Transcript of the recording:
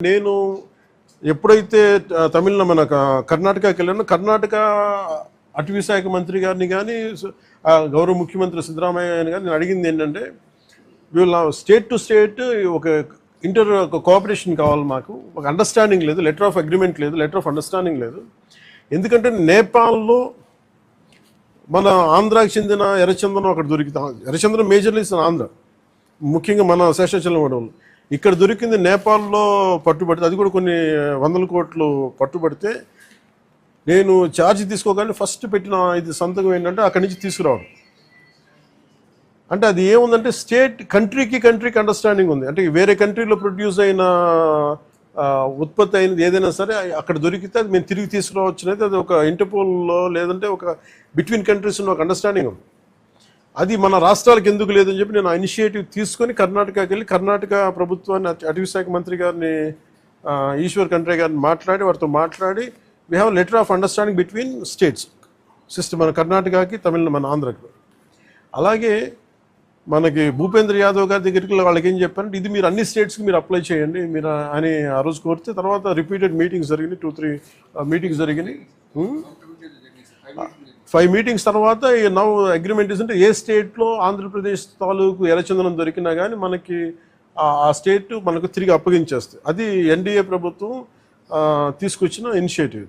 నేను ఎప్పుడైతే ఆ, తమిళ మన కర్ణాటకకి వెళ్ళానో కర్ణాటక అటవీ శాఖ మంత్రి గారిని కానీ గౌరవ ముఖ్యమంత్రి సిద్ధరామయ్య గారిని కానీ నేను అడిగింది ఏంటంటే వీళ్ళ స్టేట్ టు స్టేట్ ఒక ఇంటర్ ఒక కోఆపరేషన్ కావాలి మాకు. ఒక అండర్స్టాండింగ్ లేదు లెటర్ ఆఫ్ అగ్రిమెంట్ లేదు లెటర్ ఆఫ్ అండర్స్టాండింగ్ లేదు. ఎందుకంటే నేపాల్లో మన ఆంధ్రాకి చెందిన ఎర్రచందనం అక్కడ దొరికితే ఎర్రచందనం మేజర్లీస్ ఆంధ్ర. ముఖ్యంగా మన శేషాచలం అడవులు ఇక్కడ దొరికింది నేపాల్లో పట్టుబడితే అది కూడా కొన్ని వందల కోట్లు పట్టుబడితే నేను ఛార్జ్ తీసుకోగానే ఫస్ట్ పెట్టిన ఇది సంతకం ఏంటంటే అక్కడి నుంచి తీసుకురావడం. అంటే అది ఏముందంటే స్టేట్ కంట్రీకి కంట్రీకి అండర్స్టాండింగ్ ఉంది. అంటే వేరే కంట్రీలో ప్రొడ్యూస్ అయిన ఉత్పత్తి అయినది ఏదైనా సరే అక్కడ దొరికితే అది మేము తిరిగి తీసుకురావచ్చు అనేది అది ఒక ఇంటర్పోల్లో లేదంటే ఒక బిట్వీన్ కంట్రీస్ ఉన్న ఒక అండర్స్టాండింగ్ ఉంది. అది మన రాష్ట్రాలకు ఎందుకు లేదని చెప్పి నేను ఇనిషియేటివ్ తీసుకొని కర్ణాటకకి వెళ్ళి కర్ణాటక ప్రభుత్వాన్ని అటవీ శాఖ మంత్రి గారిని ఈశ్వర్ కంట్రే గారిని మాట్లాడి వారితో మాట్లాడి we have letter of understanding between states system మన కర్ణాటకకి తమిళ మన ఆంధ్రకి. అలాగే మనకి భూపేంద్ర యాదవ్ గారి దగ్గరికి వాళ్ళకి ఏం చెప్పారంటే ఇది మీరు అన్ని స్టేట్స్కి మీరు అప్లై చేయండి మీరు అని ఆ రోజు కోరితే తర్వాత రిపీటెడ్ మీటింగ్స్ జరిగినాయి టూ త్రీ మీటింగ్స్ జరిగినాయి. Hmm? ఫైవ్ మీటింగ్స్ తర్వాత నవ్ అగ్రిమెంట్ అంటే ఏ స్టేట్లో ఆంధ్రప్రదేశ్ తాలూకు ఎర్రచందనం దొరికినా కానీ మనకి ఆ- స్టేట్ మనకు తిరిగి అప్పగించేస్తుంది అది ఎన్డీఏ ప్రభుత్వం తీసుకొచ్చిన ఇనిషియేటివ్